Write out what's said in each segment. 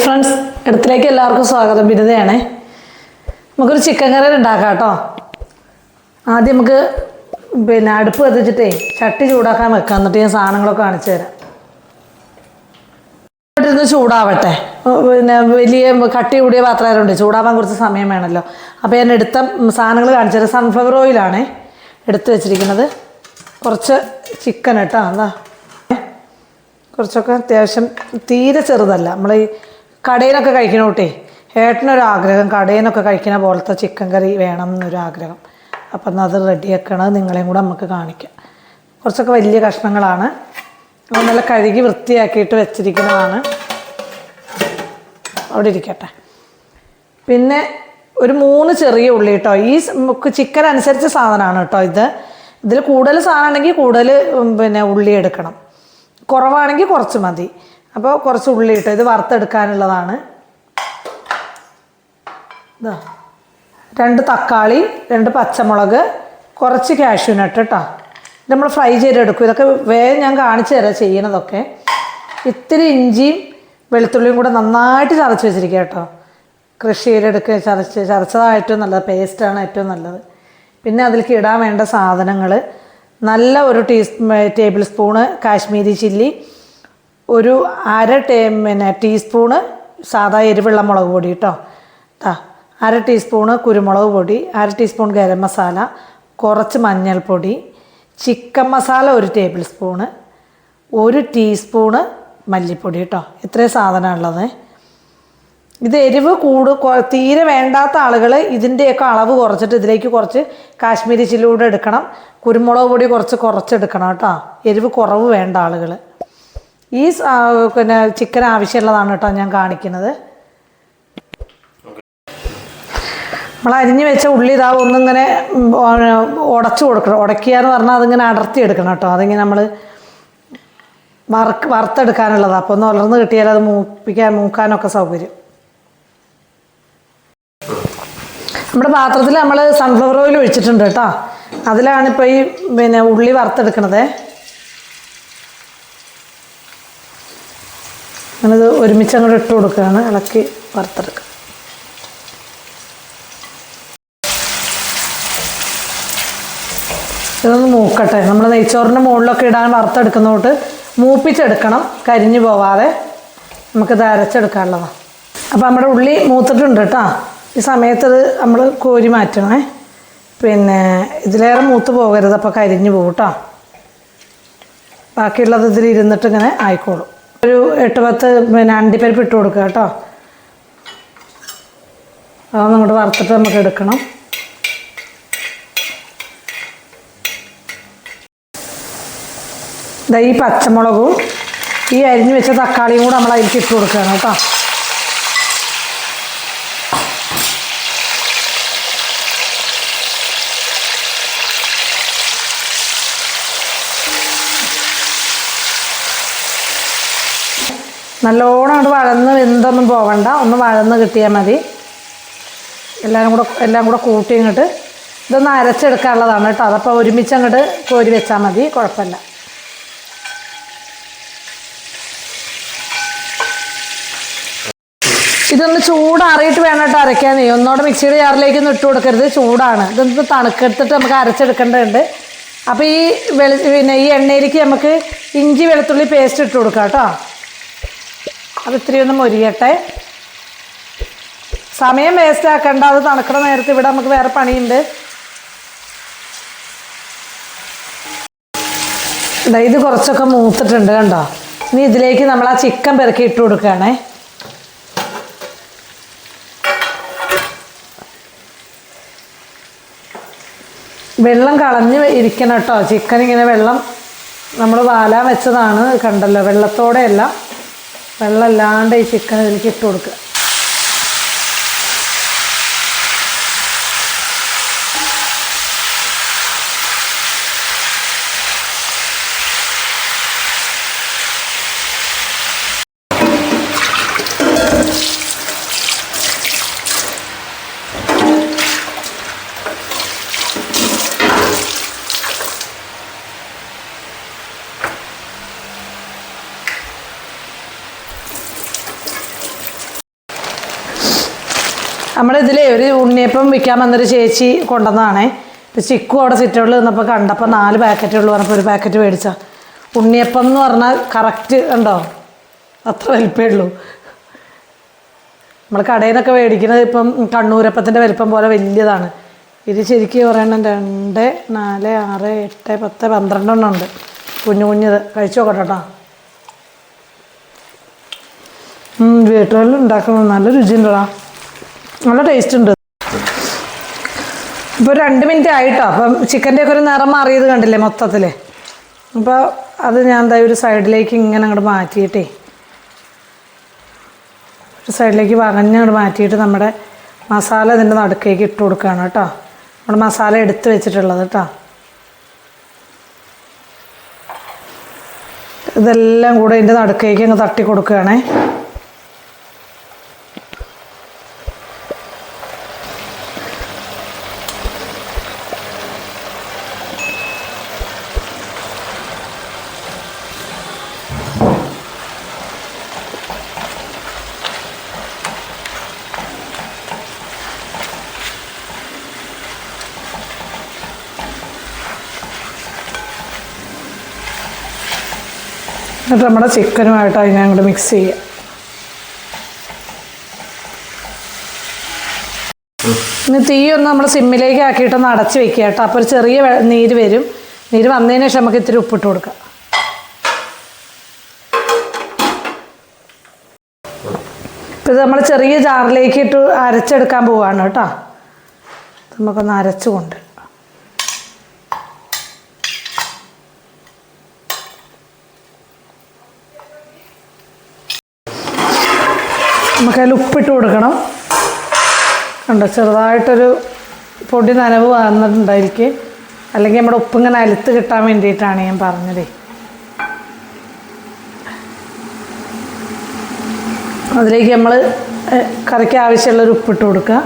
Friends ഇടത്തിലേക്ക് എല്ലാവർക്കും സ്വാഗതം. ബിരുദയാണേ. നമുക്കൊരു ചിക്കൻ കറി ഉണ്ടാക്കാം കേട്ടോ. ആദ്യം നമുക്ക് പിന്നെ അടുപ്പ് കത്തിച്ചിട്ടേ ചട്ടി ചൂടാക്കാൻ വെക്കാം. എന്നിട്ട് ഞാൻ സാധനങ്ങളൊക്കെ കാണിച്ചു തരാം. ചൂടാവട്ടെ. പിന്നെ വലിയ കട്ടി കൂടിയ പാത്രമായതുകൊണ്ട് ചൂടാവാൻ കുറച്ച് സമയം വേണമല്ലോ. അപ്പോൾ ഞാൻ എടുത്ത സാധനങ്ങൾ കാണിച്ചു തരാം. സൺഫ്ലവർ ഓയിലാണ് എടുത്ത് വെച്ചിരിക്കുന്നത്. കുറച്ച് ചിക്കൻ കേട്ടോ. എന്താ കുറച്ചൊക്കെ അത്യാവശ്യം തീരെ ചെറുതല്ല. നമ്മൾ ഈ കടയിലൊക്കെ കഴിക്കണ കൂട്ടേ. ഏട്ടനൊരു ആഗ്രഹം നിന്നൊക്കെ കഴിക്കുന്ന പോലത്തെ ചിക്കൻ കറി വേണം എന്നൊരു ആഗ്രഹം അപ്പം എന്നാൽ അത് റെഡിയാക്കണത് നിങ്ങളെയും കൂടെ നമുക്ക് കാണിക്കാം. കുറച്ചൊക്കെ വലിയ കഷ്ണങ്ങളാണ്. അത് നല്ല കഴുകി വൃത്തിയാക്കിയിട്ട് വെച്ചിരിക്കുന്നതാണ്. അവിടെ ഇരിക്കട്ടെ. പിന്നെ ഒരു മൂന്ന് ചെറിയ ഉള്ളി കേട്ടോ ഈ ചിക്കൻ അനുസരിച്ച് സാധനമാണ് കേട്ടോ ഇത്. ഇതിൽ കൂടുതൽ സാധനം ഉണ്ടെങ്കിൽ കൂടുതൽ പിന്നെ ഉള്ളി എടുക്കണം. കുറവാണെങ്കിൽ കുറച്ച് മതി. അപ്പോൾ കുറച്ച് ഉള്ളി ഇട്ടോ ഇത് വറുത്തെടുക്കാനുള്ളതാണ്. ഇതാ. രണ്ട് തക്കാളി രണ്ട് പച്ചമുളക് കുറച്ച് കാഷ്യൂ നട്ട് കേട്ടോ നമ്മൾ ഫ്രൈ ചെയ്തെടുക്കും. ഇതൊക്കെ വേഗം ഞാൻ കാണിച്ചു തരാം ചെയ്യണതൊക്കെ. ഇത്തിരി ഇഞ്ചിയും വെളുത്തുള്ളിയും കൂടെ നന്നായിട്ട് ചതച്ച് വെച്ചിരിക്കുക കേട്ടോ. കൃഷി ചെയ്തെടുക്കുക ചതച്ച് ചതച്ചതാണ് ഏറ്റവും നല്ലത് പേസ്റ്റാണ് ഏറ്റവും നല്ലത്. പിന്നെ അതിലേക്ക് ഇടാൻ വേണ്ട സാധനങ്ങൾ നല്ല ഒരു tea table spoon Kashmiri chilli ഒരു അര ടേ പിന്നെ ടീസ്പൂണ് സാധാ എരിവുള്ള മുളക് പൊടി കേട്ടോ താ അര ടീസ്പൂണ് കുരുമുളക് പൊടി അര ടീസ്പൂൺ ഗരം മസാല കുറച്ച് മഞ്ഞൾപ്പൊടി ചിക്കൻ മസാല ഒരു ടേബിൾ സ്പൂണ് ഒരു ടീസ്പൂണ് മല്ലിപ്പൊടി കേട്ടോ ഇത്രയും സാധനമുള്ളത് ഇത് എരിവ് കൂട് തീരെ വേണ്ടാത്ത ആളുകൾ ഇതിന്റെയൊക്കെ അളവ് കുറച്ചിട്ട് ഇതിലേക്ക് കുറച്ച് കാശ്മീരി ചില്ലി കൂടെ എടുക്കണം. കുരുമുളക് പൊടി കുറച്ച് കുറച്ചെടുക്കണം കേട്ടോ എരിവ് കുറവ് വേണ്ട ആളുകൾ ഈ പിന്നെ ചിക്കൻ ആവശ്യമുള്ളതാണ് കേട്ടോ ഞാൻ കാണിക്കുന്നത്. നമ്മൾ അരിഞ്ഞു വെച്ച ഉള്ളി ഇതാ ഒന്നിങ്ങനെ ഉടച്ചു കൊടുക്കണം. ഉടക്കുക എന്ന് പറഞ്ഞാൽ അതിങ്ങനെ അടർത്തി എടുക്കണം കേട്ടോ. അതിങ്ങനെ നമ്മൾ വറുക്ക് വറുത്തെടുക്കാനുള്ളതാണ് അപ്പോൾ ഒന്ന് വളർന്ന് കിട്ടിയാൽ അത് മൂപ്പിക്കാൻ മൂക്കാനൊക്കെ സൗകര്യം. നമ്മുടെ പാത്രത്തിൽ നമ്മൾ സൺഫ്ലവർ ഓയിൽ ഒഴിച്ചിട്ടുണ്ട് കേട്ടോ. അതിലാണ് ഇപ്പോൾ ഈ പിന്നെ ഉള്ളി വറുത്തെടുക്കണത്. ഒരുമിച്ച് അങ്ങോട്ട് ഇട്ട് കൊടുക്കുകയാണ്. ഇളക്കി വറുത്തെടുക്കുക. ഇതൊന്ന് മൂക്കട്ടെ. നമ്മൾ നെയ്ച്ചോറിന്റെ മുകളിലൊക്കെ ഇടാൻ വറുത്തെടുക്കുന്നതുകൊണ്ട് മൂപ്പിച്ചെടുക്കണം. കരിഞ്ഞു പോവാതെ നമുക്കിത് അരച്ചെടുക്കാനുള്ളതാണ് അപ്പോൾ നമ്മുടെ ഉള്ളി മൂത്തിട്ടുണ്ട് കേട്ടോ. ഈ സമയത്ത് നമ്മൾ കോരി മാറ്റണേ. പിന്നെ ഇതിലേറെ മൂത്ത് പോകരുത്. അപ്പോൾ കരിഞ്ഞു പോകും കേട്ടോ. ബാക്കിയുള്ളത് ഇതിൽ ഇരുന്നിട്ട് ഇങ്ങനെ ആയിക്കോളും. ഒരു എട്ട് പത്ത് പിന്നെ അണ്ടിപ്പരിപ്പ് ഇട്ട് കൊടുക്കുക കേട്ടോ. അതൊന്നും ഇങ്ങോട്ട് വറുത്തിട്ട് നമുക്ക് എടുക്കണം. ഈ പച്ചമുളകും ഈ അരിഞ്ഞു വെച്ച തക്കാളിയും കൂടെ നമ്മൾ അതിലേക്ക് ഇട്ട് കൊടുക്കുകയാണ് കേട്ടോ. നല്ലോണം അങ്ങോട്ട് വഴന്ന് വെന്തൊന്നും പോകണ്ട ഒന്ന് വഴന്ന് കിട്ടിയാൽ മതി. എല്ലാം കൂടെ എല്ലാം കൂടെ കൂട്ടി ഇങ്ങോട്ട് ഇതൊന്ന് അരച്ചെടുക്കാനുള്ളതാണ് കേട്ടോ. അതപ്പോൾ ഒരുമിച്ച് അങ്ങോട്ട് കോരി വെച്ചാൽ മതി. കുഴപ്പമില്ല. ഇതൊന്ന് ചൂടാറിയിട്ട് വേണം കേട്ടോ അരയ്ക്കാനേ ഒന്നോടെ മിക്സിയുടെ ജാറിലേക്കൊന്നും ഇട്ട് കൊടുക്കരുത്. ചൂടാണ്. ഇതൊന്ന് തണുക്കെടുത്തിട്ട് നമുക്ക് അരച്ചെടുക്കേണ്ടതുണ്ട്. അപ്പോൾ ഈ വെളി പിന്നെ ഈ എണ്ണയിലേക്ക് നമുക്ക് ഇഞ്ചി വെളുത്തുള്ളി പേസ്റ്റ് ഇട്ട് കൊടുക്കാം കേട്ടോ. അത് ഇത്തിരി ഒന്ന് മൊരിയട്ടെ. സമയം വേസ്റ്റ് ആക്കണ്ട അത് തണുക്കണ നേരത്ത് ഇവിടെ നമുക്ക് വേറെ പണിയുണ്ട്. ഇത് കുറച്ചൊക്കെ മൂത്തിട്ടുണ്ട് കണ്ടോ? ഇനി ഇതിലേക്ക് നമ്മൾ ആ ചിക്കൻ പെറുക്കി ഇട്ട് കൊടുക്കുകയാണേ. വെള്ളം കളഞ്ഞ് ഇരിക്കണം കേട്ടോ. ചിക്കൻ ഇങ്ങനെ വെള്ളം നമ്മൾ വാലാൻ വെച്ചതാണ് കണ്ടല്ലോ. വെള്ളത്തോടെയല്ല വെള്ളം ഇല്ലാണ്ട് ഈ ചിക്കൻ ഇതിലേക്ക് ഇട്ട് കൊടുക്കുക നമ്മുടെ ഒരു ഉണ്ണിയപ്പം വിൽക്കാൻ വന്നൊരു ചേച്ചി കൊണ്ടുവന്നതാണേ. ഇപ്പം ചിക്കു അവിടെ സിറ്റൗട്ടിൽ നിന്നപ്പോൾ കണ്ടപ്പോൾ നാല് പാക്കറ്റേ ഉള്ളൂ പറഞ്ഞപ്പോൾ ഒരു പാക്കറ്റ് മേടിച്ച. ഉണ്ണിയപ്പം എന്ന് പറഞ്ഞാൽ കറക്റ്റ് ഉണ്ടോ? അത്ര വലിപ്പേ ഉള്ളൂ. നമ്മൾ കടയിൽ നിന്നൊക്കെ മേടിക്കുന്നത് ഇപ്പം കണ്ണൂരപ്പത്തിന്റെ വലിപ്പം പോലെ വലിയതാണ്. ഇത് ശരിക്കും പറയണം രണ്ട് നാല് ആറ് എട്ട് പത്ത് പന്ത്രണ്ടെണ്ണം ഉണ്ട്. കുഞ്ഞു കുഞ്ഞത്. കഴിച്ചു നോക്കട്ടെ കേട്ടോ. വീട്ടുകളിൽ ഉണ്ടാക്കുന്നത് നല്ല രുചിയുണ്ടടാ. നല്ല ടേസ്റ്റ് ഉണ്ട്. ഇപ്പോൾ രണ്ട് മിനിറ്റ് ആയിട്ടോ. അപ്പം ചിക്കന്റെ ഒക്കെ ഒരു നിറം മാറിയത് കണ്ടില്ലേ മൊത്തത്തിൽ അപ്പോൾ അത് ഞാൻ എന്താ ഒരു സൈഡിലേക്ക് ഇങ്ങനെ അങ്ങോട്ട് മാറ്റിയിട്ടേ. ഒരു സൈഡിലേക്ക് വകഞ്ഞങ്ങോട്ട് മാറ്റിയിട്ട് നമ്മുടെ മസാല ഇതിന്റെ നടുക്കേക്ക് ഇട്ട് കൊടുക്കുകയാണ് കേട്ടോ. നമ്മുടെ മസാല എടുത്ത് വെച്ചിട്ടുള്ളത് കേട്ടോ. ഇതെല്ലാം കൂടെ ഇതിന്റെ നടുക്കേക്ക് അങ്ങ് തട്ടി കൊടുക്കുകയാണേ. എന്നിട്ട് നമ്മുടെ ചിക്കനുമായിട്ട് അതിനെ അങ്ങോട്ട് മിക്സ് ചെയ്യുക ഇനി തീയൊന്ന് ഒന്ന് നമ്മൾ സിമ്മിലേക്ക് ആക്കിയിട്ടൊന്ന് അടച്ച് വെക്കുക കേട്ടോ. അപ്പോൾ ഒരു ചെറിയ നീര് വരും. നീര് വന്നതിന് ശേഷം നമുക്ക് ഇത്തിരി ഉപ്പിട്ട് കൊടുക്കാം. ഇപ്പം ഇത് നമ്മൾ ചെറിയ ജാറിലേക്ക് ഇട്ട് അരച്ചെടുക്കാൻ പോവാണ് കേട്ടോ. നമുക്കൊന്ന് അരച്ചുകൊണ്ട് നമുക്കതിൽ ഉപ്പിട്ട് കൊടുക്കണം. കണ്ടോ ചെറുതായിട്ടൊരു പൊടി നനവ് വന്നിട്ടുണ്ടായിരിക്കും. അല്ലെങ്കിൽ നമ്മുടെ ഉപ്പ് ഇങ്ങനെ അലുത്ത് കിട്ടാൻ വേണ്ടിയിട്ടാണ് ഞാൻ പറഞ്ഞത്. അതിലേക്ക് നമ്മൾ കറിക്ക് ആവശ്യമുള്ളൊരു ഉപ്പിട്ട് കൊടുക്കുക.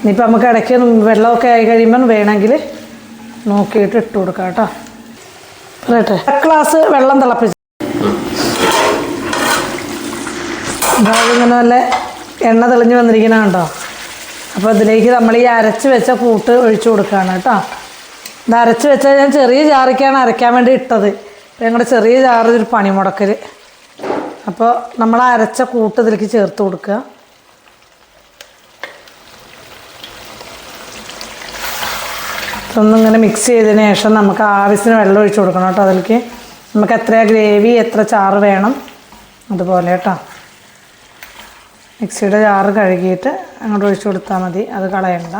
ഇനിയിപ്പോൾ നമുക്ക് ഇടയ്ക്ക് വെള്ളമൊക്കെ ആയി കഴിയുമ്പം വേണമെങ്കിൽ നോക്കിയിട്ട് ഇട്ട് കൊടുക്കാം കേട്ടോ. പറയട്ടെ ഗ്ലാസ് വെള്ളം തിളപ്പിച്ച് അതായത് ഇങ്ങനെ നല്ല എണ്ണ തെളിഞ്ഞ് വന്നിരിക്കണ കണ്ടോ? അപ്പോൾ ഇതിലേക്ക് നമ്മൾ ഈ അരച്ച് വെച്ച കൂട്ട് ഒഴിച്ചു കൊടുക്കുകയാണ് കേട്ടോ. ഇത് അരച്ച് വെച്ചാൽ ഞാൻ ചെറിയ ജാറിക്കാണ് അരയ്ക്കാൻ വേണ്ടി ഇട്ടത്. ഞങ്ങളുടെ ചെറിയ ജാറ് ഒരു പണിമുടക്കൽ അപ്പോൾ നമ്മൾ അരച്ച കൂട്ട് ഇതിലേക്ക് ചേർത്ത് കൊടുക്കുക. ഒന്നിങ്ങനെ മിക്സ് ചെയ്തതിന് ശേഷം നമുക്ക് ആവശ്യത്തിന് വെള്ളം ഒഴിച്ച് കൊടുക്കണം കേട്ടോ അതിലേക്ക്. നമുക്ക് എത്ര ഗ്രേവി എത്ര ചാറ് വേണം. അതുപോലെ കേട്ടോ. മിക്സിയുടെ ജാറ് കഴുകിയിട്ട് അങ്ങോട്ട് ഒഴിച്ചു കൊടുത്താൽ മതി. അത് കളയണ്ട.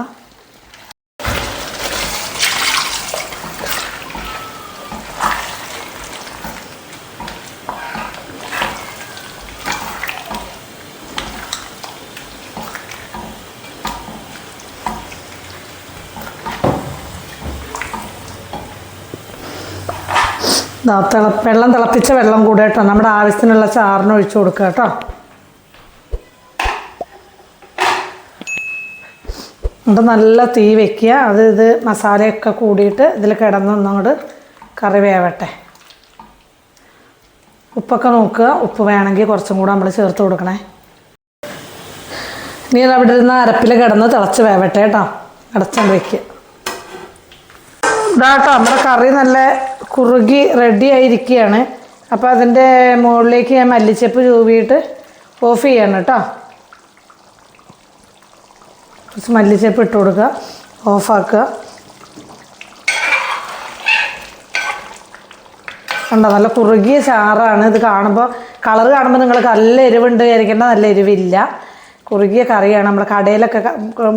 തിള വെള്ളം തിളപ്പിച്ച വെള്ളം കൂടെ കേട്ടോ. നമ്മുടെ ആവശ്യത്തിനുള്ള ചാറിന് ഒഴിച്ചു കൊടുക്കുക കേട്ടോ. എന്നിട്ട് നല്ല തീ വെക്കുക. അത് ഇത് മസാലയൊക്കെ കൂടിയിട്ട് ഇതിൽ കിടന്നൊന്നങ്ങോട്ട് കറി വേവട്ടെ. ഉപ്പൊക്കെ നോക്കുക. ഉപ്പ് വേണമെങ്കിൽ കുറച്ചും കൂടെ നമ്മൾ ചേർത്ത് കൊടുക്കണേ. ഇനി അവിടെ ഇരുന്ന് അരപ്പിൽ കിടന്ന് തിളച്ച് വേവട്ടെ കേട്ടോ. അടച്ചുകൊണ്ട് വയ്ക്കുക ഇതാട്ടോ നമ്മുടെ കറി നല്ല കുറുകി റെഡി ആയിരിക്കുകയാണ്. അപ്പോൾ അതിന്റെ മുകളിലേക്ക് ഞാൻ മല്ലിച്ചപ്പ് ചൂവിയിട്ട് ഓഫ് ചെയ്യണം കേട്ടോ. കുറച്ച് മല്ലിച്ചപ്പ് ഇട്ട് കൊടുക്കുക. ഓഫാക്കുക കണ്ടോ നല്ല കുറുകിയ ചാറാണ്. ഇത് കാണുമ്പോൾ കളർ കാണുമ്പോൾ നിങ്ങൾക്ക് നല്ല എരിവുണ്ട് വിചാരിക്കേണ്ട നല്ല എരിവില്ല. കുറുകിയ കറിയാണ്. നമ്മുടെ കടയിലൊക്കെ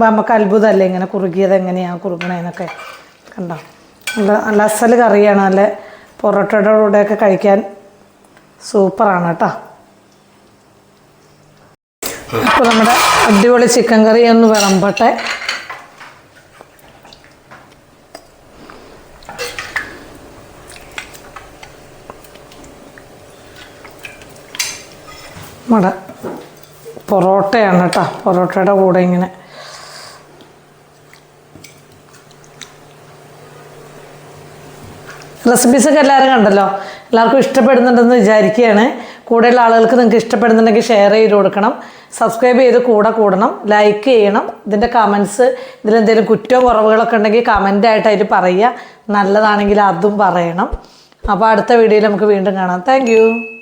നമുക്ക് അത്ഭുതമല്ലേ ഇങ്ങനെ കുറുകിയത് എങ്ങനെയാണ് കുറുകണേന്നൊക്കെ കണ്ടോ നല്ല നല്ല അസൽ കറിയാണ്. നല്ല പൊറോട്ടയുടെ കൂടെയൊക്കെ കഴിക്കാൻ സൂപ്പറാണ് കേട്ടോ. അപ്പോൾ നമ്മുടെ അടിപൊളി ചിക്കൻ കറി ഒന്ന് വിളമ്പട്ടെ. നമ്മുടെ പൊറോട്ടയാണ് കേട്ടോ. പൊറോട്ടയുടെ കൂടെ ഇങ്ങനെ റെസിപ്പീസൊക്കെ എല്ലാവരും കണ്ടല്ലോ. എല്ലാവർക്കും ഇഷ്ടപ്പെടുന്നുണ്ടെന്ന് വിചാരിക്കുകയാണ്. കൂടെയുള്ള ആളുകൾക്ക് നിങ്ങൾക്ക് ഇഷ്ടപ്പെടുന്നുണ്ടെങ്കിൽ ഷെയർ ചെയ്ത് കൊടുക്കണം. സബ്സ്ക്രൈബ് ചെയ്ത് കൂടെ കൂടണം. ലൈക്ക് ചെയ്യണം. ഇതിന്റെ കമൻസ് ഇതിലെന്തെങ്കിലും കുറ്റോ കുറവുകളൊക്കെ ഉണ്ടെങ്കിൽ കമന്റായിട്ട് അതിൽ പറയുക. നല്ലതാണെങ്കിൽ അതും പറയണം. അപ്പോൾ അടുത്ത വീഡിയോയിൽ നമുക്ക് വീണ്ടും കാണാം. താങ്ക്